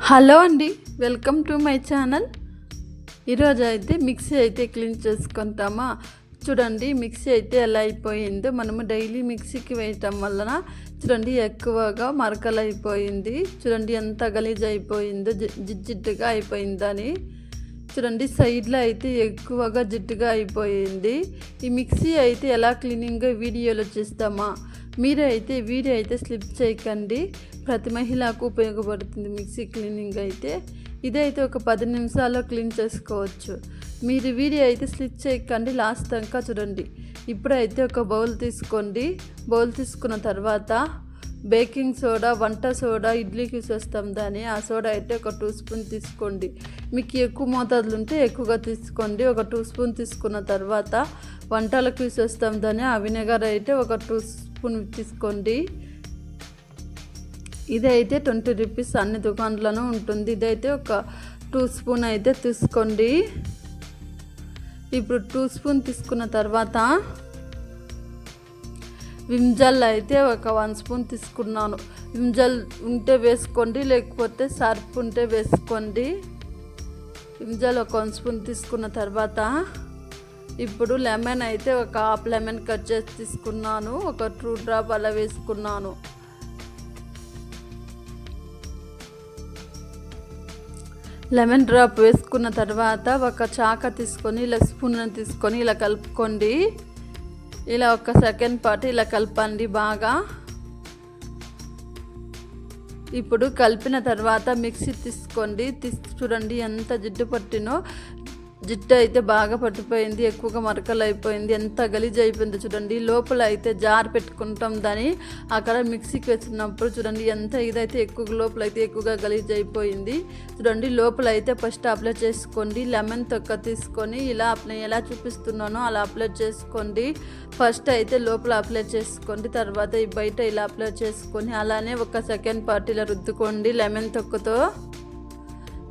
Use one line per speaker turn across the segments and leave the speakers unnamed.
Hello అండి welcome to my channel. ఈరోజు అయితే మిక్సీ అయితే క్లీన్ చేసుకుంటామా? చూడండి మిక్సీ అయితే ఎలా అయిపోయిందో. మనము డైలీ మిక్సీకి వేయటం వలన చూడండి ఎక్కువగా మరకలు అయిపోయింది. చూడండి ఎంత గలీజ్ అయిపోయిందో జి- జిడ్జిడ్డుగా అయిపోయిందని. చూడండి సైడ్లో అయితే ఎక్కువగా జిడ్డుగా అయిపోయింది. ఈ మిక్సీ అయితే ఎలా క్లీనింగ్ వీడియోలో చేస్తామా? మీరు అయితే వీడియో అయితే స్లిప్ చేయకండి. ప్రతి మహిళకు ఉపయోగపడుతుంది మిక్సీ క్లీనింగ్ అయితే. ఇదైతే ఒక పది నిమిషాల్లో క్లీన్ చేసుకోవచ్చు. మీరు వీడియో అయితే స్లిచ్ చేయకండి లాస్ట్ దాకా చూడండి. ఇప్పుడైతే ఒక బౌల్ తీసుకోండి. బౌల్ తీసుకున్న తర్వాత బేకింగ్ సోడా వంట సోడా ఇడ్లీకి యూస్ చేస్తాం దాన్ని. ఆ సోడా అయితే ఒక టూ స్పూన్ తీసుకోండి. మీకు ఎక్కువ మోతాదులు ఉంటే ఎక్కువగా తీసుకోండి. ఒక టూ స్పూన్ తీసుకున్న తర్వాత వంటలకు యూస్ చేస్తాం దాన్ని. ఆ వినెగర్ అయితే ఒక టూ స్పూన్ తీసుకోండి. ఇదైతే ట్వంటీ రూపీస్ అన్ని దుకాణాల్లోనూ ఉంటుంది. ఇదైతే ఒక టూ స్పూన్ అయితే తీసుకోండి. ఇప్పుడు టూ స్పూన్ తీసుకున్న తర్వాత విమ్జల్ అయితే ఒక వన్ స్పూన్ తీసుకున్నాను. విమ్జల్ ఉంటే వేసుకోండి లేకపోతే సర్ఫ్ ఉంటే వేసుకోండి. విమ్జల్ ఒక వన్ స్పూన్ తీసుకున్న తర్వాత ఇప్పుడు లెమన్ అయితే ఒక హాఫ్ లెమన్ కట్ చేసి తీసుకున్నాను. ఒక టూ డ్రాప్ అలా వేసుకున్నాను. లెమన్ డ్రాప్ వేసుకున్న తర్వాత ఒక చాక తీసుకొని ఇలా స్పూన్ తీసుకొని ఇలా కలుపుకోండి. ఇలా ఒక సెకండ్ పాటు ఇలా కలపండి బాగా. ఇప్పుడు కలిపిన తర్వాత మిక్సీ తీసుకోండి. తీసి చూడండి ఎంత జిడ్డు పట్టినో జిట్టు అయితే బాగా పట్టిపోయింది ఎక్కువగా మరకలు అయిపోయింది ఎంత గలీజ్ అయిపోయిందో చూడండి. లోపల అయితే జార్ పెట్టుకుంటాం దాని అక్కడ మిక్సీకి వచ్చినప్పుడు చూడండి ఎంత ఇదైతే ఎక్కువ లోపల అయితే ఎక్కువగా గలీజ్ అయిపోయింది. చూడండి లోపల అయితే ఫస్ట్ అప్లై చేసుకోండి లెమన్ తొక్క తీసుకొని ఇలా అప్లై ఎలా చూపిస్తున్నానో అలా అప్లై చేసుకోండి. ఫస్ట్ అయితే లోపల అప్లై చేసుకోండి తర్వాత ఈ బయట ఇలా అప్లై చేసుకొని అలానే ఒక సెకండ్ పార్టీలో రుద్దుకోండి లెమన్ తొక్కతో.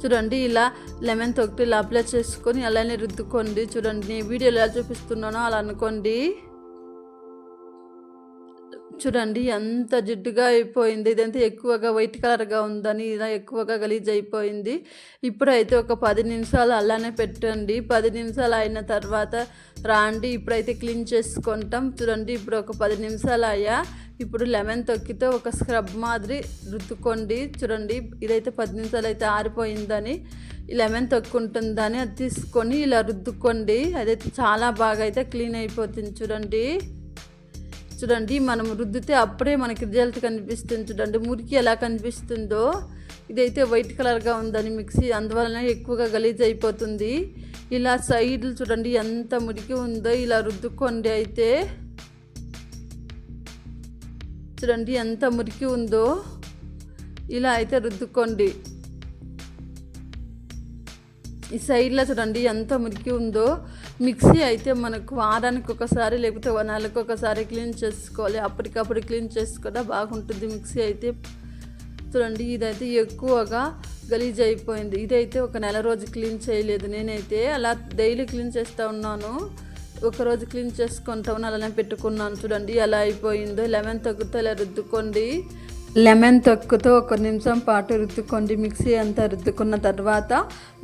చూడండి ఇలా లెమన్ తొక్కి ఇలా అప్లై చేసుకొని అలానే రుద్దుకోండి. చూడండి నేను వీడియోలో ఎలా చూపిస్తున్నానో అలా అనుకోండి. చూడండి ఎంత జిడ్డుగా అయిపోయింది. ఇదంతా ఎక్కువగా వైట్ కలర్గా ఉందని ఇలా ఎక్కువగా గలీజ్ అయిపోయింది. ఇప్పుడైతే ఒక పది నిమిషాలు అలానే పెట్టండి. పది నిమిషాలు అయిన తర్వాత రాండి. ఇప్పుడైతే క్లీన్ చేసుకుంటాం. చూడండి ఇప్పుడు ఒక పది నిమిషాలు అయ్యా. ఇప్పుడు లెమన్ తొక్కితో ఒక స్క్రబ్ మాదిరి రుద్దుకోండి. చూడండి ఇదైతే పది నిమిషాలు అయితే ఆరిపోయిందని. ఈ లెమన్ తొక్కుంటుందని అది తీసుకొని ఇలా రుద్దుకోండి. అదైతే చాలా బాగా అయితే క్లీన్ అయిపోతుంది. చూడండి. చూడండి మనం రుద్దితే అప్పుడే మనకి రిజల్ట్ కనిపిస్తుంది చూడండి. మురికి ఎలా కనిపిస్తుందో ఇదైతే వైట్ కలర్గా ఉందని మిక్సీ అందువలన ఎక్కువగా గలీజ్ అయిపోతుంది. ఇలా సైడ్లు చూడండి ఎంత మురికి ఉందో ఇలా రుద్దుకోండి అయితే. చూడండి ఎంత మురికి ఉందో ఇలా అయితే రుద్దుకోండి. ఈ సైడ్లో చూడండి ఎంత మురికి ఉందో. మిక్సీ అయితే మనకు వారానికి ఒకసారి లేకపోతే ఒక నెలకు ఒకసారి క్లీన్ చేసుకోవాలి. అప్పటికప్పుడు క్లీన్ చేసుకుంటే బాగుంటుంది మిక్సీ అయితే. చూడండి ఇదైతే ఎక్కువగా గలీజ్ అయిపోయింది. ఇదైతే ఒక నెల రోజు క్లీన్ చేయలేదు నేనైతే. అలా డైలీ క్లీన్ చేస్తూ ఉన్నాను. ఒక రోజు క్లీన్ చేసుకుంటాను అలానే పెట్టుకున్నాను. చూడండి ఎలా అయిపోయిందో. లెమన్ తగ్గుతా ఇలా రుద్దుకోండి. లెమన్ తొక్కుతో ఒక నిమిషం పాటు రుద్దుకోండి. మిక్సీ అంతా రుద్దుకున్న తర్వాత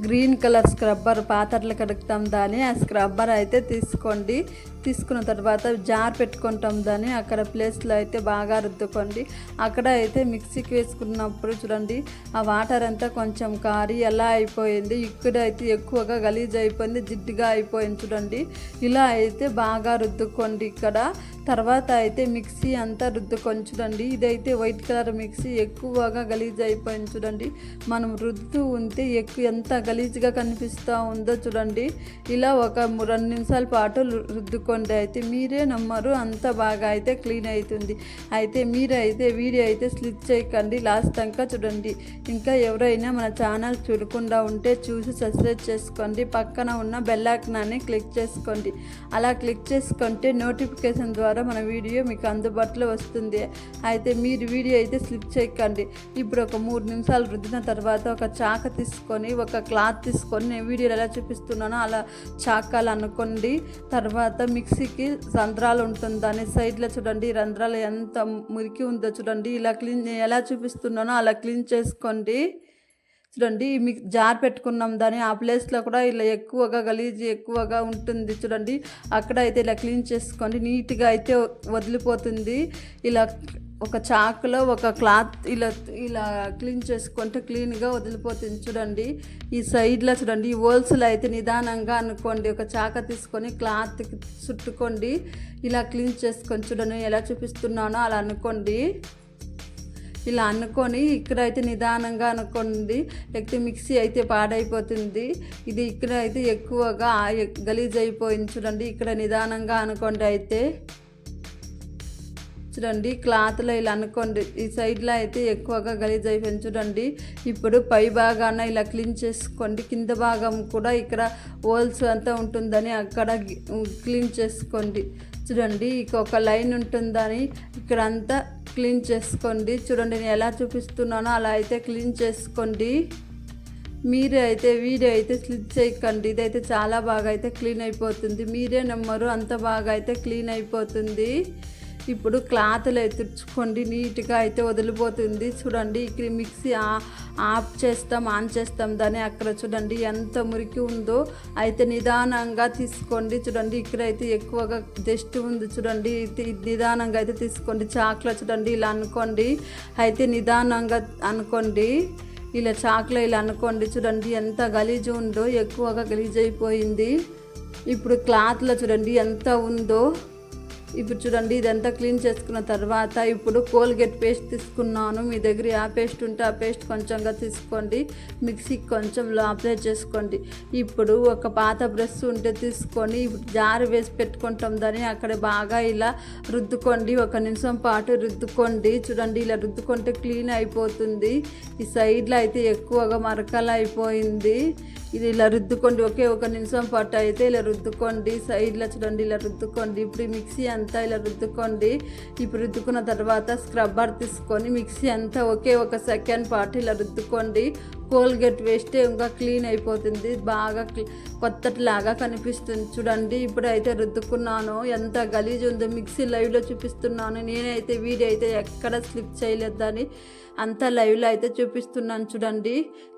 గ్రీన్ కలర్ స్క్రబ్బర్ పాత్రలు కడుగుతాం దాన్ని. ఆ స్క్రబ్బర్ అయితే తీసుకోండి. తీసుకున్న తర్వాత జార్ పెట్టుకుంటాం దాన్ని. అక్కడ ప్లేస్లో అయితే బాగా రుద్దుకోండి. అక్కడ అయితే మిక్సీకి వేసుకున్నప్పుడు చూడండి ఆ వాటర్ అంతా కొంచెం కారి ఎలా అయిపోయింది. ఇక్కడ అయితే ఎక్కువగా గలీజ్ అయిపోయింది జిడ్డుగా అయిపోయింది చూడండి. ఇలా అయితే బాగా రుద్దుకోండి ఇక్కడ. తర్వాత అయితే మిక్సీ అంతా రుద్దుకొని చూడండి. ఇదైతే వైట్ కలర్ మిక్సీ ఎక్కువగా గలీజ్ అయిపోయింది చూడండి. మనం రుద్దు ఉంటే ఎక్కువ ఎంత గలీజ్గా కనిపిస్తూ ఉందో చూడండి. ఇలా ఒక రెండు నిమిషాల పాటు రుద్దుకో రుద్దుకోండి అయితే మీరే నమ్మరు. అంత బాగా అయితే క్లీన్ అవుతుంది అయితే మీరైతే వీడియో అయితే స్లిప్ చేయకండి. లాస్ట్ దాకా చూడండి. ఇంకా ఎవరైనా మన ఛానల్ చూడకుండా ఉంటే చూసి సబ్స్క్రైబ్ చేసుకోండి. పక్కన ఉన్న బెల్లాకనాన్ని క్లిక్ చేసుకోండి. అలా క్లిక్ చేసుకుంటే నోటిఫికేషన్ ద్వారా మన వీడియో మీకు అందుబాటులో వస్తుంది. అయితే మీరు వీడియో అయితే స్లిప్ చేయకండి. ఇప్పుడు ఒక మూడు నిమిషాలు రుద్దిన తర్వాత ఒక చాక తీసుకొని ఒక క్లాత్ తీసుకొని నేను వీడియోలో ఎలా చూపిస్తున్నానో అలా చాకాలు అనుకోండి. తర్వాత మిక్సీకి రంధ్రాలు ఉంటుంది దాని సైడ్లో చూడండి రంధ్రాలు ఎంత మురికి ఉందో చూడండి. ఇలా క్లీన్ ఎలా చూపిస్తున్నానో అలా క్లీన్ చేసుకోండి. చూడండి మీకు జార్ పెట్టుకున్నాం దాని ఆ ప్లేస్లో కూడా ఇలా ఎక్కువగా గలీజ్ ఎక్కువగా ఉంటుంది చూడండి. అక్కడ అయితే ఇలా క్లీన్ చేసుకోండి. నీట్గా అయితే వదిలిపోతుంది. ఇలా ఒక చాకులో ఒక క్లాత్ ఇలా ఇలా క్లీన్ చేసుకుంటే క్లీన్గా వదిలిపోతుంది చూడండి. ఈ సైడ్లో చూడండి ఈ హోల్సేల్ అయితే నిదానంగా అనుకోండి. ఒక చాక తీసుకొని క్లాత్ చుట్టుకోండి. ఇలా క్లీన్ చేసుకొని చూడండి ఎలా చూపిస్తున్నానో అలా అనుకోండి. ఇలా అనుకొని ఇక్కడ అయితే నిదానంగా అనుకోండి. లేకపోతే మిక్సీ అయితే పాడైపోతుంది. ఇది ఇక్కడ అయితే ఎక్కువగా గలీజ్ అయిపోయింది చూడండి. ఇక్కడ నిదానంగా అనుకోండి అయితే. చూడండి క్లాత్లో ఇలా అనుకోండి ఈ సైడ్లో అయితే ఎక్కువగా గలీజ్ అయిపోయింది చూడండి. ఇప్పుడు పై భాగాన ఇలా క్లీన్ చేసుకోండి కింద భాగం కూడా ఇక్కడ హోల్స్ అంతా ఉంటుందని అక్కడ క్లీన్ చేసుకోండి. చూడండి ఇక ఒక లైన్ ఉంటుందని ఇక్కడ అంతా క్లీన్ చేసుకోండి. చూడండి నేను ఎలా చూపిస్తున్నానో అలా అయితే క్లీన్ చేసుకోండి. మీరే అయితే వీడియో అయితే స్లిప్ చేయకండి. ఇదైతే చాలా బాగా అయితే క్లీన్ అయిపోతుంది. మీరే నమ్మరు అంత బాగా అయితే క్లీన్ అయిపోతుంది. ఇప్పుడు క్లాత్లు తుడుచుకోండి నీట్గా అయితే వదిలిపోతుంది. చూడండి ఇక్కడ మిక్సీ ఆఫ్ చేస్తాం ఆన్ చేస్తాం దాన్ని అక్కడ చూడండి ఎంత మురికి ఉందో. అయితే నిదానంగా తీసుకోండి. చూడండి ఇక్కడ అయితే ఎక్కువగా జస్ట్ ఉంది చూడండి. నిదానంగా అయితే తీసుకోండి. చాక్లో చూడండి ఇలా అనుకోండి. అయితే నిదానంగా అనుకోండి. ఇలా చాక్లో ఇలా అనుకోండి. చూడండి ఎంత గలీజు ఉందో ఎక్కువగా గలీజ్ అయిపోయింది. ఇప్పుడు క్లాత్లో చూడండి ఎంత ఉందో. ఇప్పుడు చూడండి ఇదంతా క్లీన్ చేసుకున్న తర్వాత ఇప్పుడు కోల్గేట్ పేస్ట్ తీసుకున్నాను. మీ దగ్గర ఆ పేస్ట్ ఉంటే ఆ పేస్ట్ కొంచెంగా తీసుకోండి. మిక్సీకి కొంచెంలో అప్లై చేసుకోండి. ఇప్పుడు ఒక పాత బ్రష్ ఉంటే తీసుకొని ఇప్పుడు జారు వేసి పెట్టుకుంటాం దాన్ని. అక్కడ బాగా ఇలా రుద్దుకోండి. ఒక నిమిషం పాటు రుద్దుకోండి. చూడండి ఇలా రుద్దుకుంటే క్లీన్ అయిపోతుంది. ఈ సైడ్లో అయితే ఎక్కువగా మరకలు అయిపోయింది. ఇది ఇలా రుద్దుకోండి ఒకే ఒక నిమిషం పాటు అయితే ఇలా రుద్దుకోండి సైడ్లో చూడండి ఇలా రుద్దుకోండి. ఇప్పుడు మిక్సీ అంతా ఇలా రుద్దుకోండి. ఇప్పుడు రుద్దుకున్న తర్వాత స్క్రబ్బర్ తీసుకొని మిక్సీ అంతా ఒకే ఒక సెకండ్ పాటు ఇలా రుద్దుకోండి. కోల్గేట్ వేస్తే ఇంకా క్లీన్ అయిపోతుంది. బాగా కొత్తటిలాగా కనిపిస్తుంది. చూడండి ఇప్పుడైతే రుద్దుకున్నాను. ఎంత గలీజ్ ఉందో మిక్సీ లైవ్లో చూపిస్తున్నాను. నేనైతే వీడియో అయితే ఎక్కడ స్లిప్ చేయలేదని అంతా లైవ్లో అయితే చూపిస్తున్నాను చూడండి.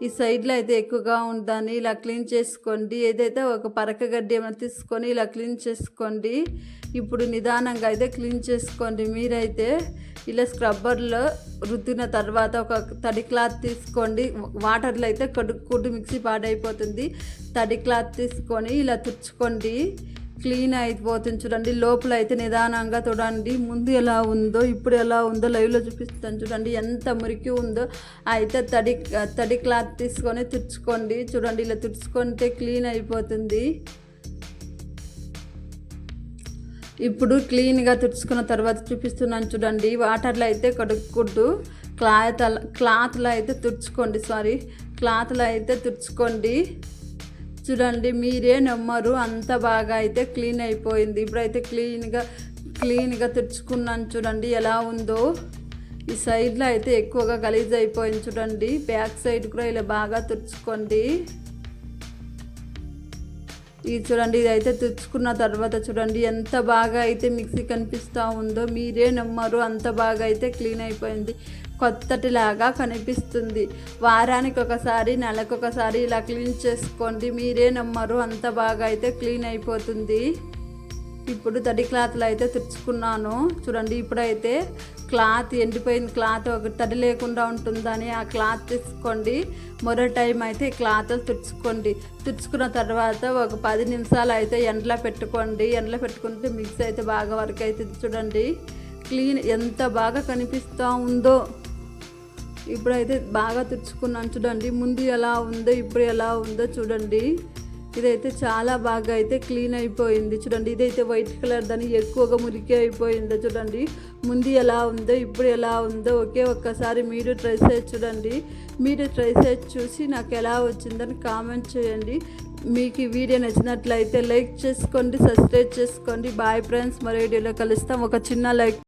ఈ సైడ్లో అయితే ఎక్కువగా ఉందని ఇలా క్లీన్ చేసుకోండి. ఏదైతే ఒక పరక గడ్డి ఏమైనా తీసుకొని ఇలా క్లీన్ చేసుకోండి. ఇప్పుడు నిదానంగా అయితే క్లీన్ చేసుకోండి. మీరైతే ఇలా స్క్రబ్బర్లో రుద్దిన తర్వాత ఒక తడి క్లాత్ తీసుకోండి. వాటర్ వాటర్లో అయితే కడుక్కుంటూ మిక్సీ పాడైపోతుంది. తడి క్లాత్ తీసుకొని ఇలా తుడుచుకోండి. క్లీన్ అయిపోతుంది చూడండి. లోపల అయితే నిదానంగా చూడండి ముందు ఎలా ఉందో ఇప్పుడు ఎలా ఉందో లైవ్లో చూపిస్తాను చూడండి. ఎంత మురికి ఉందో. అయితే తడి తడి క్లాత్ తీసుకొని తుడుచుకోండి. చూడండి ఇలా తుడుచుకుంటే క్లీన్ అయిపోతుంది. ఇప్పుడు క్లీన్గా తుడుచుకున్న తర్వాత చూపిస్తున్నాను చూడండి. వాటర్లో అయితే కడుక్కుంటూ క్లాత్ క్లాత్లో అయితే తుడుచుకోండి. సారీ క్లాత్లో అయితే తుడుచుకోండి. చూడండి మీరే నమ్మరు. అంత బాగా అయితే క్లీన్ అయిపోయింది. ఇప్పుడైతే క్లీన్గా క్లీన్గా తుడుచుకున్నాను చూడండి. ఎలా ఉందో. ఈ సైడ్లో అయితే ఎక్కువగా గలీజ్ అయిపోయింది చూడండి. బ్యాక్ సైడ్ కూడా ఇలా బాగా తుడుచుకోండి. ఇది చూడండి ఇది అయితే తెచ్చుకున్న తర్వాత చూడండి ఎంత బాగా అయితే మిక్సీ కనిపిస్తూ ఉందో మీరే నమ్మరు. అంత బాగా అయితే క్లీన్ అయిపోయింది. కొత్తటిలాగా కనిపిస్తుంది. వారానికి ఒకసారి నెలకు ఒకసారి ఇలా క్లీన్ చేసుకోండి. మీరే నమ్మరు. అంత బాగా అయితే క్లీన్ అయిపోతుంది. ఇప్పుడు తడి క్లాత్లు అయితే తెచ్చుకున్నాను. చూడండి ఇప్పుడైతే క్లాత్ ఎండిపోయిన క్లాత్ ఒక తడి లేకుండా ఉంటుందని ఆ క్లాత్ తీసుకోండి. మరో టైం అయితే క్లాత్ తుడుచుకోండి. తుడుచుకున్న తర్వాత ఒక పది నిమిషాలు అయితే ఎండలో పెట్టుకోండి. ఎండలో పెట్టుకుంటే మిక్స్ అయితే బాగా వర్క్ అవుతుంది చూడండి. క్లీన్ ఎంత బాగా కనిపిస్తూ ఉందో. ఇప్పుడైతే బాగా తుడుచుకున్నాను చూడండి. ముందు ఎలా ఉందో ఇప్పుడు ఎలా ఉందో చూడండి. ఇదైతే చాలా బాగా అయితే క్లీన్ అయిపోయింది. చూడండి ఇదైతే వైట్ కలర్ దాని ఎక్కువగా మురికి అయిపోయిందో. చూడండి ముందు ఎలా ఉందో ఇప్పుడు ఎలా ఉందో ఒకే ఒక్కసారి మీరు ట్రై చేసి చూడండి. మీరు ట్రై చేసి చూసి నాకు ఎలా వచ్చిందని కామెంట్ చేయండి. మీకు ఈ వీడియో నచ్చినట్లయితే లైక్ చేసుకోండి సబ్స్క్రైబ్ చేసుకోండి. బాయ్ ఫ్రెండ్స్ మరో వీడియోలో కలుస్తాం. ఒక చిన్న లైక్